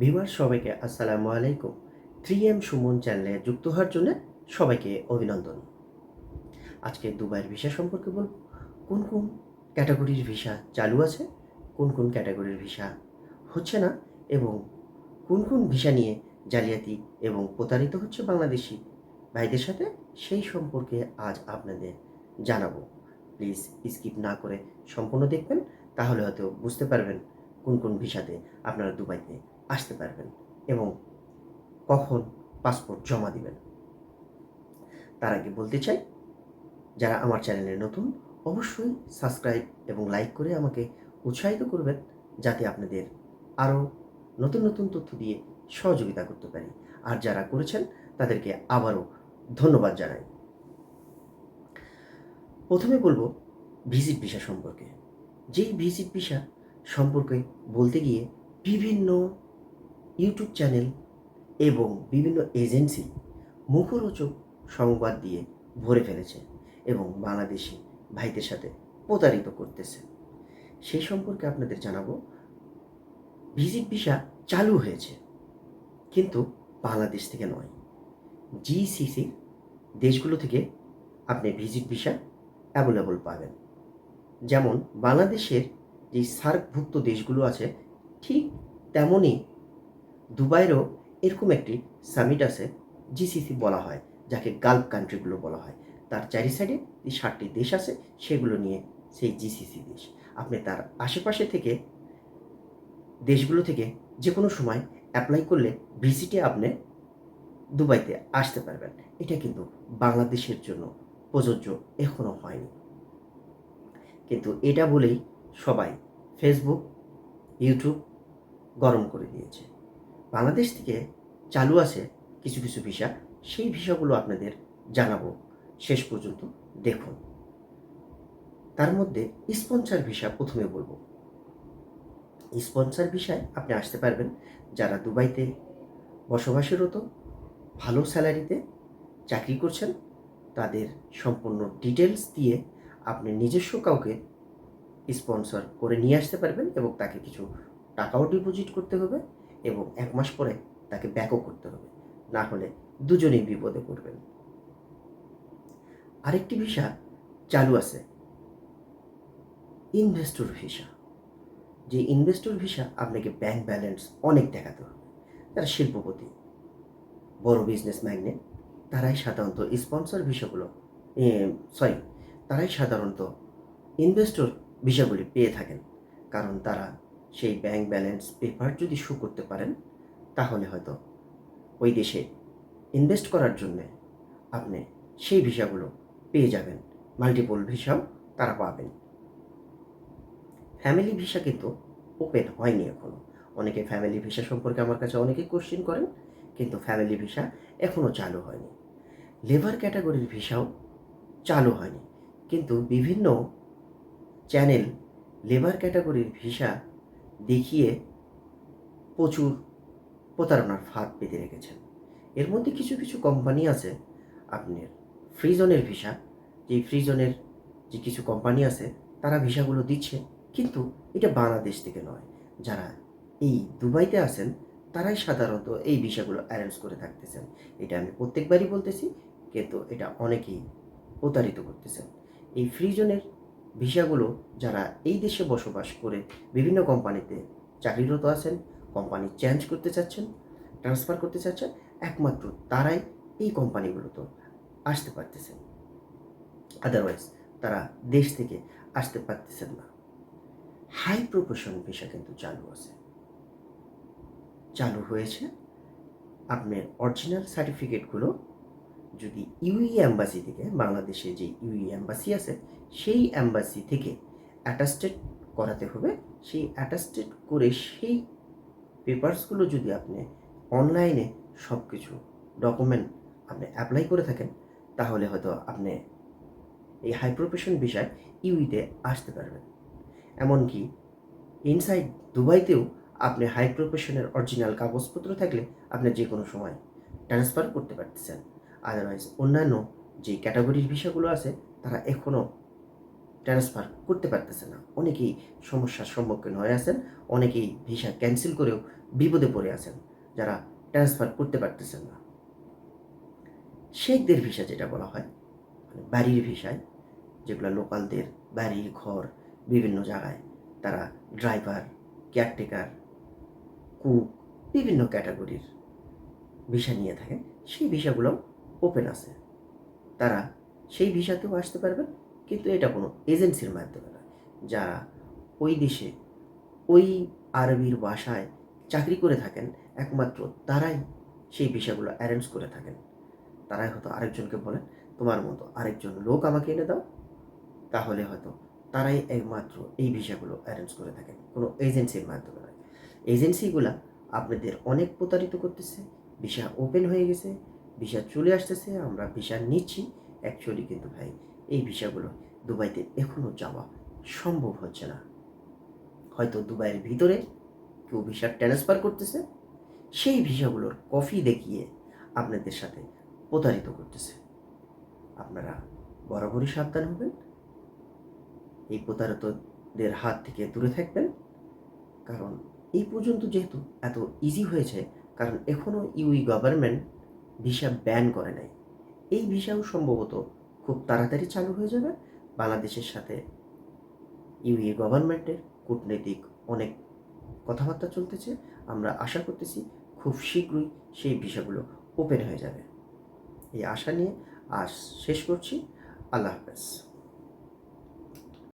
Viewer সবাইকে আসসালামু আলাইকুম। থ্রি এম সুমন চ্যানেলে যুক্ত হওয়ার জন্য সবাইকে অভিনন্দন। আজকে দুবাইয়ের ভিসা সম্পর্কে বলব। কোন কোন ক্যাটাগরির ভিসা চালু আছে, কোন কোন ক্যাটাগরির ভিসা হচ্ছে না, এবং কোন কোন ভিসা নিয়ে জালিয়াতি এবং প্রতারিত হচ্ছে বাংলাদেশি ভাইদের সাথে সেই সম্পর্কে আজ আপনাদের জানাব। প্লিজ স্কিপ না করে সম্পূর্ণ দেখবেন, তাহলে হয়তো বুঝতে পারবেন কোন কোন ভিসাতে আপনারা দুবাইতে আসতে পারবেন এবং কখন পাসপোর্ট জমা দিবেন। তার আগে বলতে চাই, যারা আমার চ্যানেলে নতুন, অবশ্যই সাবস্ক্রাইব এবং লাইক করে আমাকে উৎসাহিত করবেন, যাতে আপনাদের আরও নতুন নতুন তথ্য দিয়ে সহযোগিতা করতে পারি। আর যারা করেছেন, তাদেরকে আবারও ধন্যবাদ জানাই। প্রথমে বলব ভিজিট ভিসা সম্পর্কে। যেই ভিজিট ভিসা সম্পর্কে বলতে গিয়ে বিভিন্ন ইউটিউব চ্যানেল এবং বিভিন্ন এজেন্সি মুখরোচক সংবাদ দিয়ে ভরে ফেলেছে এবং বাংলাদেশি ভাইদের সাথে প্রতারিত করতেছে। সেই সম্পর্কে আপনাদের জানাব, ভিজিট ভিসা চালু হয়েছে, কিন্তু বাংলাদেশ থেকে নয়। জিসিসি দেশগুলো থেকে আপনি ভিজিট ভিসা অ্যাভেলেবল পাবেন। যেমন বাংলাদেশের যে সার্কভুক্ত দেশগুলো আছে, ঠিক তেমনই দুবাইয়েরও এরকম একটি সামিট আছে জিসিসি বলা হয়, যাকে গালফ কান্ট্রিগুলো বলা হয়। তার চারি সাইডে যে ষাটটি দেশ আছে, সেগুলো নিয়ে সেই জিসিসি দেশ। আপনি তার আশেপাশে থেকে দেশগুলো থেকে যে কোনো সময় অ্যাপ্লাই করলে ভিজিটে আপনি দুবাইতে আসতে পারবেন। এটা কিন্তু বাংলাদেশের জন্য প্রযোজ্য এখনও হয়নি। কিন্তু এটা বলেই সবাই ফেসবুক ইউটিউব গরম করে দিয়েছে। বাংলাদেশ থেকে চালু আছে কিছু কিছু ভিসা। সেই ভিসাগুলো আপনাদের জানাব। শেষ পর্যন্ত দেখুন। তার মধ্যে স্পন্সার ভিসা প্রথমে বলব। স্পন্সার ভিসায় আপনি আসতে পারবেন যারা দুবাইতে বসবাসরত, ভালো স্যালারিতে চাকরি করছেন, তাদের সম্পূর্ণ ডিটেলস দিয়ে আপনি নিজস্ব কাউকে স্পন্সর করে নিয়ে আসতে পারবেন এবং তাকে কিছু টাকাও ডিপোজিট করতে হবে। এবং এক মাস পরে তাকে ব্যাকও করতে হবে। না হলে দুজনেই বিপদে পড়বেন। আরেকটি ভিসা চালু আছে। Investor visa. যে ইনভেস্টর ভিসা আপনাকে ব্যাংক ব্যালেন্স অনেক দেখাতে হবে। যারা শিল্পপতি, বড় বিজনেস ম্যাগনেট, তারাই সাধারণত স্পন্সর ভিসাগুলো সরি, তারাই সাধারণত ইনভেস্টর ভিসাগুলি পেয়ে থাকেন। কারণ তারা সেই ব্যাংক ব্যালেন্স পেপার যদি শো করতে পারেন, তাহলে হয়তো ওই দেশে ইনভেস্ট করার জন্যে আপনি সেই ভিসাগুলো পেয়ে যাবেন। মাল্টিপল ভিসাও তারা পাবেন। ফ্যামিলি ভিসা কিন্তু ওপেন হয়নি এখনও অনেকে ফ্যামিলি ভিসা সম্পর্কে আমার কাছে অনেকে কোশ্চেন করেন, কিন্তু ফ্যামিলি ভিসা এখনও চালু হয়নি। লেবার ক্যাটাগরির ভিসাও চালু হয়নি। কিন্তু বিভিন্ন চ্যানেল লেবার ক্যাটাগরির ভিসা দেখিয়ে প্রচুর প্রতারণার ফাঁদ পেতে রেখেছেন। এর মধ্যে কিছু কিছু কোম্পানি আছে, আপনার ফ্রিজনের ভিসা। যেই ফ্রিজনের যে কিছু কোম্পানি আছে, তারা ভিসাগুলো দিচ্ছে। কিন্তু এটা বাংলাদেশ থেকে নয়। যারা এই দুবাইতে আছেন, তারাই সাধারণত এই ভিসাগুলো অ্যারেঞ্জ করে থাকতেছেন। এটা আমি প্রত্যেকবারই বলতেছি, কিন্তু এটা অনেকেই প্রতারিত করতেছেন। এই ফ্রিজনের ভিসাগুলো যারা এই দেশে বসবাস করে বিভিন্ন কোম্পানিতে চাকরিরত আছেন, কোম্পানি চেঞ্জ করতে চাচ্ছেন ট্রান্সফার করতে চাচ্ছেন, একমাত্র তারাই এই কোম্পানিগুলোতে আসতে পারতেছেন। আদারওয়াইজ তারা দেশ থেকে আসতে পারতেছেন না। হাই প্রফেশন ভিসা কিন্তু চালু আছে। চালু হয়েছে। আপনার অরিজিনাল সার্টিফিকেটগুলো যদি ইউই অ্যাম্বাসি থেকে, বাংলাদেশে যে ইউই অ্যাম্বাসি আছে, সেই অ্যাম্বাসি থেকে অ্যাটাস্টেড করাতে হবে। সেই অ্যাটাস্টেড করে সেই পেপারসগুলো যদি আপনি অনলাইনে সব কিছু ডকুমেন্ট আপনি অ্যাপ্লাই করে থাকেন, তাহলে হয়তো আপনি এই হাই প্রফেশন বিষয় ইউইতে আসতে পারবেন। এমনকি ইনসাইড দুবাইতেও আপনি হাই প্রফেশনের অরিজিনাল কাগজপত্র থাকলে আপনি যে কোনো সময় ট্রান্সফার করতে পারতেছেন। আদারওয়াইজ অন্যান্য যে ক্যাটাগরির ভিসাগুলো আছে, তারা এখনও ট্রান্সফার করতে পারতেছে না। অনেকেই সমস্যার সম্মুখীন হয়ে আছেন, অনেকেই ভিসা ক্যান্সেল করেও বিপদে পড়ে আছেন, যারা ট্রান্সফার করতে পারতেছেন না। শেখদের ভিসা যেটা বলা হয় মানে বাড়ির ভিসায় যেগুলো লোকালদের বাড়ি ঘর, বিভিন্ন জায়গায় তারা ড্রাইভার কেয়ারটেকার কুক বিভিন্ন ক্যাটাগরির ভিসা নিয়ে থাকে, সেই ভিসাগুলো ওপেন আছে। তারা সেই ভিসাতেও আসতে পারবেন কিন্তু এটা কোনো এজেন্সির মাধ্যমে নয়। যারা ওই দেশে, ওই আরবির বাসায় চাকরি করে থাকেন, একমাত্র তারাই সেই ভিসাগুলো অ্যারেঞ্জ করে থাকেন। তারাই হয়তো আরেকজনকে বলেন, তোমার মতো আরেকজন লোক আমাকে এনে দাও। তাহলে হয়তো তারাই একমাত্র এই ভিসাগুলো অ্যারেঞ্জ করে থাকেন। কোনো এজেন্সির মাধ্যমে নয়। এজেন্সিগুলো আপনাদের অনেক প্রতারিত করতেছে, ভিসা ওপেন হয়ে গেছে ভিসা চলে আসতেছে, আমরা ভিসা নিচ্ছি। অ্যাকচুয়ালি কিন্তু ভাই, এই ভিসাগুলো দুবাইতে এখনও যাওয়া সম্ভব হচ্ছে না। হয়তো দুবাইয়ের ভিতরে কেউ ভিসা ট্রান্সফার করতেছে, সেই ভিসাগুলোর কফি দেখিয়ে আপনাদের সাথে প্রতারিত করতেছে। আপনারা বরাবরই সাবধান হবেন। এই প্রতারিতদের হাত থেকে দূরে থাকবেন। কারণ এই পর্যন্ত যেহেতু এত ইজি হয়েছে, কারণ এখনও ইউই গভর্নমেন্ট ভিসা ব্যান করে নাই এই ভিসাও সম্ভবত খুব তাড়াতাড়ি চালু হয়ে যাবে। বাংলাদেশের সাথে ইউএ গভর্নমেন্টের কূটনৈতিক অনেক কথাবার্তা চলতেছে। আমরা আশা করতেছি খুব শীঘ্রই সেই ভিসাগুলো ওপেন হয়ে যাবে। এই আশা নিয়ে আজ শেষ করছি। আল্লাহ হাফেজ।